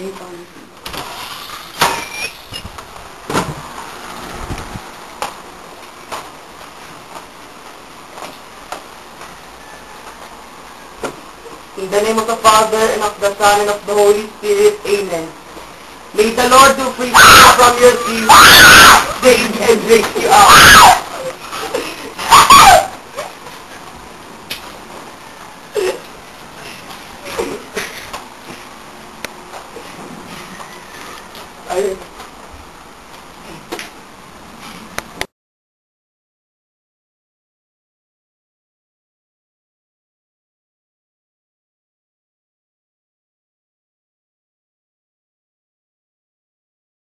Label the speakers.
Speaker 1: In the name of the Father, and of the Son, and of the Holy Spirit. Amen. May the Lord do free from your sins, save and 아니,